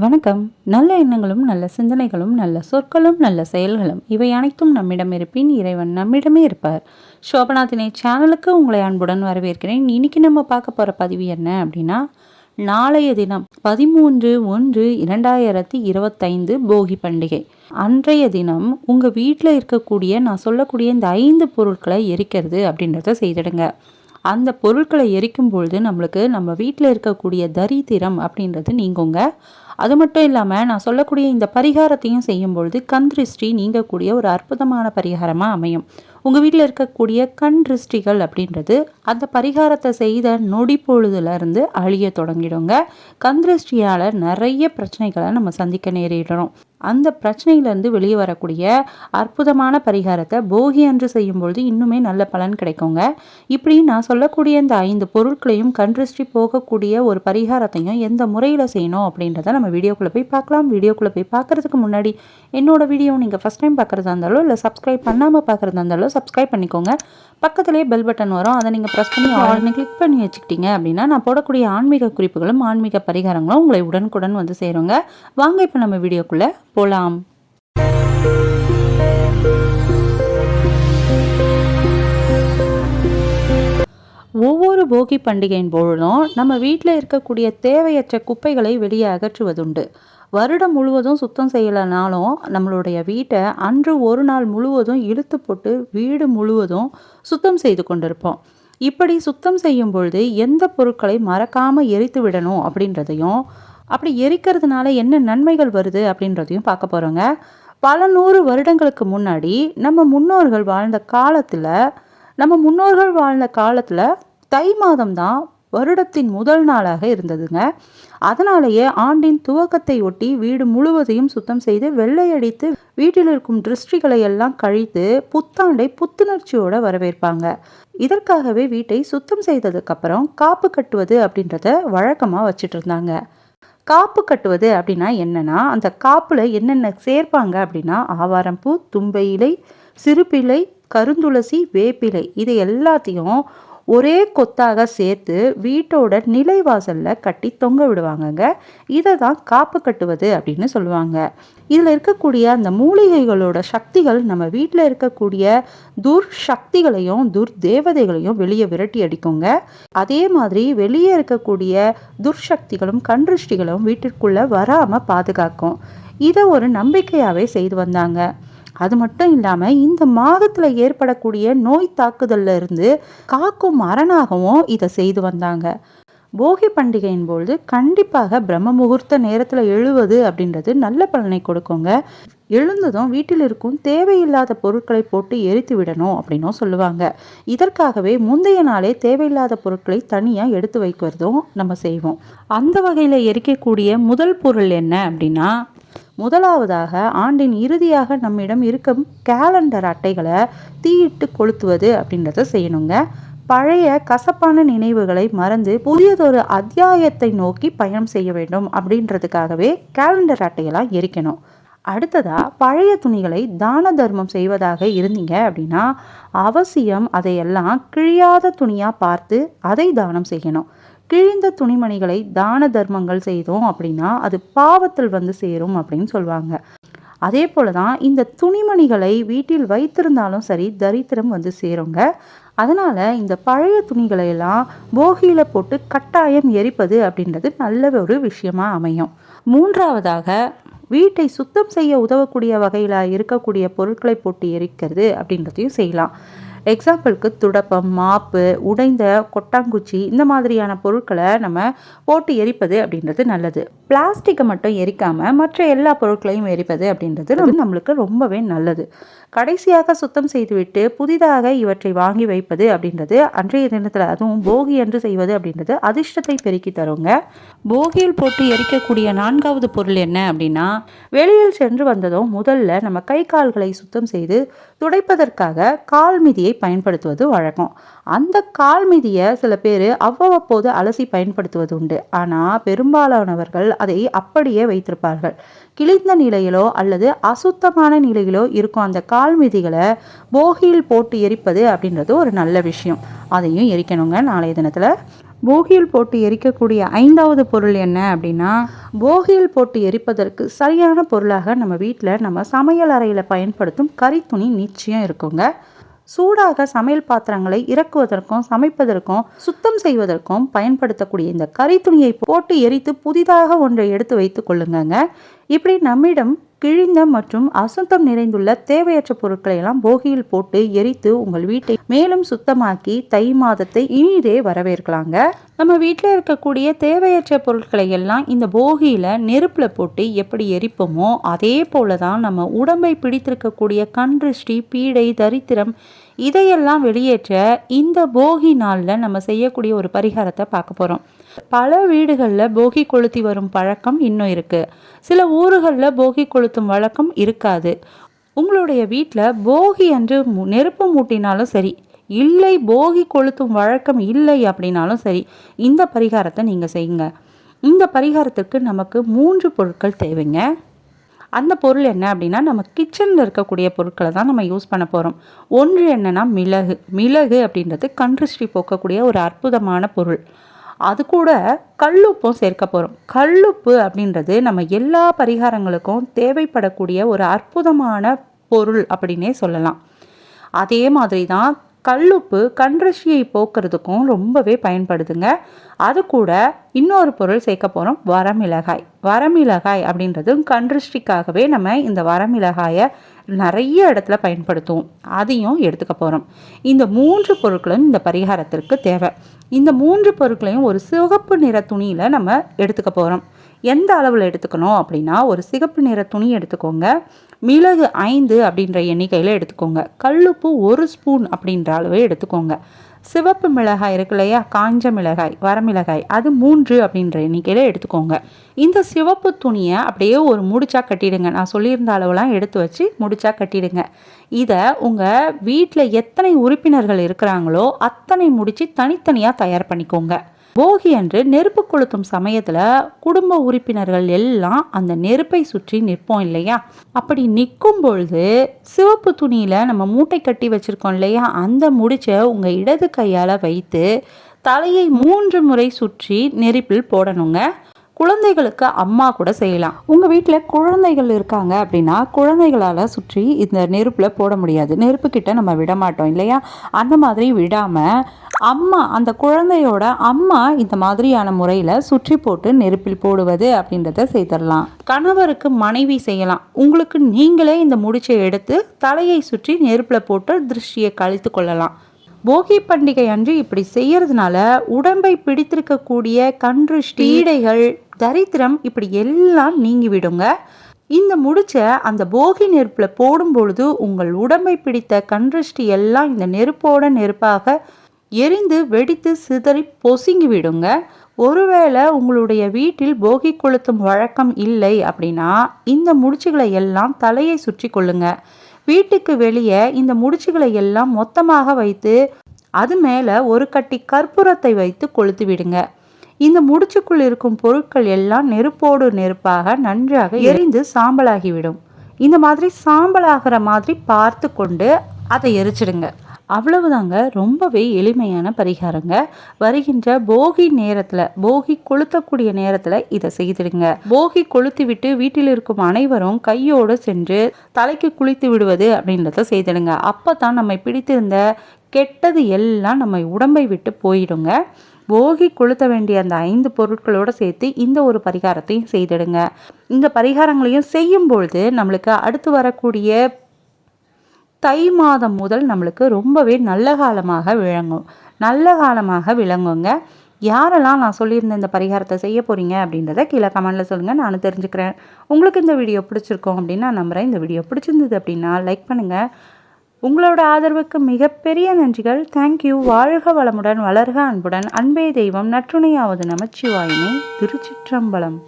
வணக்கம். நல்ல எண்ணங்களும் நல்ல சிந்தனைகளும் நல்ல சொற்களும் நல்ல செயல்களும் இவை அனைத்தும் நம்மிடம் இருப்பின் இறைவன் நம்மிடமே இருப்பார். சோபனா திணை சேனலுக்கு உங்களை அன்புடன் வரவேற்கிறேன். இன்னைக்கு நம்ம பார்க்க போகிற பதிவு என்ன அப்படின்னா நாளைய தினம் பதிமூன்று ஒன்று இரண்டாயிரத்தி இருபத்தைந்து போகி பண்டிகை. அன்றைய தினம் உங்கள் வீட்டில் இருக்கக்கூடிய நான் சொல்லக்கூடிய இந்த ஐந்து பொருட்களை எரிக்கிறது அப்படின்றத செய்திடுங்க. அந்த பொருட்களை எரிக்கும் பொழுது நம்மளுக்கு நம்ம வீட்டில் இருக்கக்கூடிய தரித்திரம் அப்படின்றது நீங்குங்க. அது மட்டும் இல்லாமல் நான் சொல்லக்கூடிய இந்த பரிகாரத்தையும் செய்யும் பொழுது கண் திருஷ்டி நீங்கக்கூடிய ஒரு அற்புதமான பரிகாரமாக அமையும். உங்கள் வீட்டில் இருக்கக்கூடிய கண் திருஷ்டிகள் அப்படின்றது அந்த பரிகாரத்தை செய்த நொடி பொழுதுலேருந்து அழிய தொடங்கிடுங்க. கண் திருஷ்டியால் நிறைய பிரச்சனைகளை நம்ம சந்திக்க நேரிடுறோம் அந்த பிரச்சனையிலேருந்து வெளியே வரக்கூடிய அற்புதமான பரிகாரத்தை போகி அன்று செய்யும்பொழுது இன்னுமே நல்ல பலன் கிடைக்குங்க. இப்படி நான் சொல்லக்கூடிய இந்த ஐந்து பொருட்களையும் கண்ட்ரிஸ்டி போகக்கூடிய ஒரு பரிகாரத்தையும் எந்த முறையில் செய்யணும் அப்படின்றத நம்ம வீடியோக்குள்ளே போய் பார்க்கலாம். வீடியோக்குள்ளே போய் பார்க்குறதுக்கு முன்னாடி என்னோட வீடியோ நீங்கள் ஃபஸ்ட் டைம் பார்க்குறதா இருந்தாலும் இல்லை சப்ஸ்கிரைப் பண்ணாமல் பார்க்குறதா இருந்தாலும் சப்ஸ்கிரைப் பண்ணிக்கோங்க. பக்கத்துலேயே பெல் பட்டன் வரும். அதை நீங்கள் ப்ரெஸ் பண்ணி ஆல்ரெடி கிளிக் பண்ணி வச்சுக்கிட்டீங்க அப்படின்னா நான் போடக்கூடிய ஆன்மீக குறிப்புகளும் ஆன்மீக பரிகாரங்களும் உங்களை உடனுக்குடன் வந்து சேருங்க. வாங்க இப்போ நம்ம வீடியோக்குள்ளே போலாம். ஒவ்வொரு போகி பண்டிகையின் பொழுதும் நம்ம வீட்டில் இருக்கக்கூடிய தேவையற்ற குப்பைகளை வெளியே அகற்றுவதுண்டு. வருடம் முழுவதும் சுத்தம் செய்யலைனாலும் நம்மளுடைய வீட்டை அன்று ஒரு நாள் முழுவதும் இழுத்து போட்டு வீடு முழுவதும் சுத்தம் செய்து கொண்டிருப்போம். இப்படி சுத்தம் செய்யும் பொழுது எந்த பொருட்களை மறக்காமல் எரித்து விடணும் அப்படின்றதையும் அப்படி எரிக்கிறதுனால என்ன நன்மைகள் வருது அப்படின்றதையும் பார்க்க போகிறோங்க பல நூறு வருடங்களுக்கு முன்னாடி நம்ம முன்னோர்கள் வாழ்ந்த காலத்தில் நம்ம முன்னோர்கள் வாழ்ந்த காலத்தில் தை மாதம் தான் வருடத்தின் முதல் நாளாக இருந்ததுங்க. அதனாலேயே ஆண்டின் துவக்கத்தை ஒட்டி வீடு முழுவதையும் சுத்தம் செய்து வெள்ளையடித்து வீட்டில் இருக்கும் திருஷ்டிகளை எல்லாம் கழித்து புத்தாண்டை புத்துணர்ச்சியோட வரவேற்பாங்க. இதற்காகவே வீட்டை சுத்தம் செய்ததுக்கப்புறம் காப்பு கட்டுவது அப்படின்றத வழக்கமாக வச்சுட்டு இருந்தாங்க. காப்பு கட்டுவது அப்படின்னா என்னென்னா அந்த காப்பில் என்னென்ன சேர்ப்பாங்க அப்படின்னா ஆவாரம்பூ தும்பை இலை சிறுப்பிலை கருந்துளசி வேப்பிலை. இது எல்லாத்தையும் ஒரே கொத்தாக சேர்த்து வீட்டோட நிலைவாசலில் கட்டி தொங்க விடுவாங்கங்க. இதை தான் காப்பு கட்டுவது அப்படின்னு சொல்லுவாங்க. இதில் இருக்கக்கூடிய அந்த மூலிகைகளோட சக்திகள் நம்ம வீட்டில் இருக்கக்கூடிய துர் சக்திகளையும் துர் தேவதைகளையும் வெளியே விரட்டி அடிக்குங்க. அதே மாதிரி வெளியே இருக்கக்கூடிய துர்சக்திகளும் கன்றுஷ்டிகளும் வீட்டிற்குள்ளே வராமல் பாதுகாக்கும். இதை ஒரு நம்பிக்கையாகவே செய்து வந்தாங்க. அது மட்டும் இல்லாமல் இந்த மாதத்தில் ஏற்படக்கூடிய நோய் தாக்குதல்ல இருந்து காக்கும் அரணாகவும் இதை செய்து வந்தாங்க. போகி பண்டிகையின் பொழுது கண்டிப்பாக பிரம்ம முகூர்த்த நேரத்தில் எழுவது அப்படின்றது நல்ல பலனை கொடுக்குங்க. எழுந்ததும் வீட்டில் இருக்கும் தேவையில்லாத பொருட்களை போட்டு எரித்து விடணும் அப்படின்னும் சொல்லுவாங்க. இதற்காகவே முந்தைய நாளே தேவையில்லாத பொருட்களை தனியாக எடுத்து வைக்கிறதும் நம்ம செய்வோம். அந்த வகையில் எரிக்கக்கூடிய முதல் பொருள் என்ன அப்படின்னா முதலாவதாக ஆண்டின் இறுதியாக நம்மிடம் இருக்கும் கேலண்டர் அட்டைகளை தீயிட்டு கொளுத்துவது அப்படின்றத செய்யணுங்க. பழைய கசப்பான நினைவுகளை மறந்து புதியதொரு அத்தியாயத்தை நோக்கி பயணம் செய்ய வேண்டும் அப்படின்றதுக்காகவே கேலண்டர் அட்டையெல்லாம் எரிக்கணும். அடுத்ததா பழைய துணிகளை தான தர்மம் செய்வதாக இருந்தீங்க அப்படின்னா அவசியம் அதையெல்லாம் கிழியாத துணியாக பார்த்து அதை தானம் செய்யணும். கிழிந்த துணிமணிகளை தான தர்மங்கள் செய்தோம் அப்படின்னா அது பாவத்தில் வந்து சேரும் அப்படின்னு சொல்லுவாங்க அதே போல தான் இந்த துணிமணிகளை வீட்டில் வைத்திருந்தாலும் சரி தரித்திரம் வந்து சேருங்க. அதனால் இந்த பழைய துணிகளை எல்லாம் போகியில் போட்டு கட்டாயம் எரிப்பது அப்படின்றது நல்ல ஒரு விஷயமா அமையும். மூன்றாவதாக வீட்டை சுத்தம் செய்ய உதவக்கூடிய வகையில் இருக்கக்கூடிய பொருட்களை போட்டு எரிக்கிறது அப்படின்றதையும் செய்யலாம். எக்ஸாம்பிளுக்கு துடப்பம் மாப்பு உடைந்த கொட்டாங்குச்சி இந்த மாதிரியான பொருட்களை நம்ம போட்டு எரிப்பது அப்படின்றது நல்லது. பிளாஸ்டிக்கை மட்டும் எரிக்காமல் மற்ற எல்லா பொருட்களையும் எரிப்பது அப்படின்றது நம்மளுக்கு ரொம்பவே நல்லது. கடைசியாக சுத்தம் செய்துவிட்டு புதிதாக இவற்றை வாங்கி வைப்பது அப்படின்றது அன்றைய தினத்தில் அதுவும் போகி என்று செய்வது அப்படின்றது அதிர்ஷ்டத்தை பெருக்கி தருங்க. போகியில் போட்டு எரிக்கக்கூடிய நான்காவது பொருள் என்ன அப்படின்னா வெளியில் சென்று வந்ததும் முதல்ல நம்ம கை கால்களை சுத்தம் செய்து துடைப்பதற்காக கால் மிதியை பயன்படுத்துவது வழக்கம். அந்த கால் மிதியை சில பேர் அவ்வப்போது அலசி பயன்படுத்துவது உண்டு. ஆனால் பெரும்பாலானவர்கள் அதை அப்படியே வைத்திருப்பார்கள். கிழிந்த நிலையிலோ அல்லது அசுத்தமான நிலையிலோ இருக்கும் அந்த கால் மிதிகளை போகியில் போட்டு எரிப்பது அப்படின்றது ஒரு நல்ல விஷயம். அதையும் எரிக்கணுங்க. நாளைய தினத்தில் போகியில் போட்டு எரிக்கக்கூடிய ஐந்தாவது பொருள் என்ன அப்படின்னா போகியில் போட்டு எரிப்பதற்கு சரியான பொருளாக நம்ம வீட்டில் நம்ம சமையல் அறையில் பயன்படுத்தும் கரித்துணி நிச்சயம் இருக்குங்க. சூடாக சமையல் பாத்திரங்களை இறக்குவதற்கும் சமைப்பதற்கும் சுத்தம் செய்வதற்கும் பயன்படுத்தக்கூடிய இந்த கரித்துணியை போட்டு எரித்து புதிதாக ஒன்றை எடுத்து வைத்து கொள்ளுங்கங்க. இப்படி நம்மிடம் கிழிந்த மற்றும் அசுத்தம் நிறைந்துள்ள தேவையற்ற பொருட்களை எல்லாம் போகியில் போட்டு எரித்து உங்கள் வீட்டை மேலும் சுத்தமாக்கி தை மாதத்தை இனிதே வரவேற்கலாங்க. நம்ம வீட்டில் இருக்கக்கூடிய தேவையற்ற பொருட்களை எல்லாம் இந்த போகியில் நெருப்பில் போட்டு எப்படி எரிப்போமோ அதே போல தான் நம்ம உடம்பை பிடித்திருக்கக்கூடிய கன்றுஷ்டி பீடை தரித்திரம் இதையெல்லாம் வெளியேற்ற இந்த போகி நாளில் நம்ம செய்யக்கூடிய ஒரு பரிகாரத்தை பார்க்க போகிறோம் பல வீடுகளில் போகி கொளுத்தி வரும் பழக்கம் இன்னும் இருக்குது சில ஊர்களில் போகி கொளுத்தும் வழக்கம் இருக்காது. உங்களுடைய வீட்டில் போகி அன்று நெருப்பு மூட்டினாலும் சரி இல்லை போகி கொளுத்தும் வழக்கம் இல்லை அப்படின்னாலும் சரி இந்த பரிகாரத்தை நீங்கள் செய்யுங்க. இந்த பரிகாரத்துக்கு நமக்கு மூன்று பொருட்கள் தேவைங்க. அந்த பொருள் என்ன அப்படின்னா நம்ம கிச்சனில் இருக்கக்கூடிய பொருட்களை தான் நம்ம யூஸ் பண்ண போகிறோம் ஒன்று என்னென்னா மிளகு. மிளகு அப்படின்றது கன்றுஷ்டி போக்கக்கூடிய ஒரு அற்புதமான பொருள். அது கூட கல்லுப்பும் சேர்க்க போகிறோம் கல்லுப்பு அப்படின்றது நம்ம எல்லா பரிகாரங்களுக்கும் தேவைப்படக்கூடிய ஒரு அற்புதமான பொருள் அப்படின்னே சொல்லலாம். அதே மாதிரி தான் கல்லுப்பு கன்றுஷியை போக்குறதுக்கும் ரொம்பவே பயன்படுதுங்க. அது கூட இன்னொரு பொருள் சேர்க்க போகிறோம் வரமிளகாய். வரமிளகாய் அப்படின்றது கன்றுஷ்டிக்காகவே நம்ம இந்த வரமிளகாயை நிறைய இடத்துல பயன்படுத்துவோம். அதையும் எடுத்துக்க போகிறோம் இந்த மூன்று பொருட்களும் இந்த பரிகாரத்திற்கு தேவை. இந்த மூன்று பொருட்களையும் ஒரு சிவப்பு நிற துணியில் நம்ம எடுத்துக்க போகிறோம் எந்த அளவில் எடுத்துக்கணும் அப்படின்னா ஒரு சிகப்பு நிற துணி எடுத்துக்கோங்க. மிளகு ஐந்து அப்படின்ற எண்ணிக்கையில் எடுத்துக்கோங்க. கல்லுப்பு ஒரு ஸ்பூன் அப்படின்ற அளவு எடுத்துக்கோங்க. சிவப்பு மிளகாய் இருக்கு இல்லையா? காஞ்ச மிளகாய் வரமிளகாய் அது மூன்று அப்படின்ற எண்ணிக்கையில் எடுத்துக்கோங்க. இந்த சிவப்பு துணியை அப்படியே ஒரு முடிச்சா கட்டிடுங்க. நான் சொல்லியிருந்த அளவுலாம் எடுத்து வச்சு முடிச்சா கட்டிடுங்க. இதை உங்கள் வீட்டில் எத்தனை உறுப்பினர்கள் இருக்கிறாங்களோ அத்தனை முடித்து தனித்தனியாக தயார் பண்ணிக்கோங்க. போகி அன்று நெருப்பு கொளுத்தும் சமயத்தில் குடும்ப உறுப்பினர்கள் எல்லாம் அந்த நெருப்பை சுற்றி நிற்போம் இல்லையா? அப்படி நிற்கும் பொழுது சிவப்பு துணியில் நம்ம மூட்டை கட்டி வச்சுருக்கோம் இல்லையா? அந்த முடிச்ச உங்கள் இடது கையால் வைத்து தலையை மூன்று முறை சுற்றி நெருப்பில் போடணுங்க. குழந்தைகளுக்கு அம்மா கூட செய்யலாம். உங்கள் வீட்டில் குழந்தைகள் இருக்காங்க அப்படின்னா குழந்தைகளால் சுற்றி இந்த நெருப்பில் போட முடியாது. நெருப்பு கிட்ட நம்ம விட மாட்டோம் இல்லையா? அந்த மாதிரி விடாமல் அம்மா அந்த குழந்தையோட அம்மா இந்த மாதிரியான முறையில் சுற்றி போட்டு நெருப்பில் போடுவது அப்படின்றத செய்திடலாம் கணவருக்கு மனைவி செய்யலாம். உங்களுக்கு நீங்களே இந்த முடிச்சை எடுத்து தலையை சுற்றி நெருப்பில் போட்டு திருஷ்டியை கழித்து கொள்ளலாம். போகி பண்டிகை அன்று இப்படி செய்யறதுனால உடம்பை பிடித்திருக்கக்கூடிய கன்று ஸ்டீடைகள் தரித்திரம் இப்படி எல்லாம் நீங்கி விடுங்க இந்த முடிச்ச அந்த போகி நெருப்பில் போடும் பொழுது உங்கள் உடம்பை பிடித்த கன்றுஷ்டி எல்லாம் இந்த நெருப்போட நெருப்பாக எரிந்து வெடித்து சிதறி பொசுங்கி விடுங்க ஒருவேளை உங்களுடைய வீட்டில் போகி கொளுத்தும் வழக்கம் இல்லை அப்படின்னா இந்த முடிச்சுகளை எல்லாம் தலையை சுற்றி கொள்ளுங்க. வீட்டுக்கு வெளியே இந்த முடிச்சுகளை எல்லாம் மொத்தமாக வைத்து அது மேலே ஒரு கட்டி கற்பூரத்தை வைத்து கொளுத்து விடுங்க. இந்த முடிச்சுக்குள் இருக்கும் பொருட்கள் எல்லாம் நெருப்போடு நெருப்பாக நன்றாக எரிந்து சாம்பலாகிவிடும். இந்த மாதிரி சாம்பலாகிற மாதிரி பார்த்து கொண்டு அதை எரிச்சிடுங்க. அவ்வளவுதாங்க. ரொம்பவே எளிமையான பரிகாரங்க. வருகின்ற போகி நேரத்தில் போகி கொளுத்தக்கூடிய நேரத்தில் இதை செய்திடுங்க. போகி கொளுத்தி விட்டு வீட்டில் இருக்கும் அனைவரும் கையோடு சென்று தலைக்கு குளித்து விடுவது அப்படின்றத செய்திடுங்க. அப்போ தான் நம்மை பிடித்திருந்த கெட்டது எல்லாம் நம்ம உடம்பை விட்டு போயிடுங்க. போகி கொளுத்த வேண்டிய அந்த ஐந்து பொருட்களோடு சேர்த்து இந்த ஒரு பரிகாரத்தையும் செய்திடுங்க. இந்த பரிகாரங்களையும் செய்யும் பொழுது நம்மளுக்கு அடுத்து வரக்கூடிய தை மாதம் முதல் நம்மளுக்கு ரொம்பவே நல்ல காலமாக விளங்கும் நல்ல காலமாக விளங்குங்க. யாரெல்லாம் நான் சொல்லியிருந்த இந்த பரிகாரத்தை செய்ய போகிறீங்க அப்படின்றத கீழே கமெண்டில் சொல்லுங்கள் நான் தெரிஞ்சுக்கிறேன். உங்களுக்கு இந்த வீடியோ பிடிச்சிருக்கோம் அப்படின்னு நான் நம்புகிறேன் இந்த வீடியோ பிடிச்சிருந்தது அப்படின்னா லைக் பண்ணுங்கள் உங்களோட ஆதரவுக்கு மிகப்பெரிய நன்றிகள். தேங்க்யூ வாழ்க வளமுடன் வளர்க அன்புடன். அன்பே தெய்வம் நற்றுணையாவது நமச்சிவாயுமே. திருச்சிற்றம்பலம்.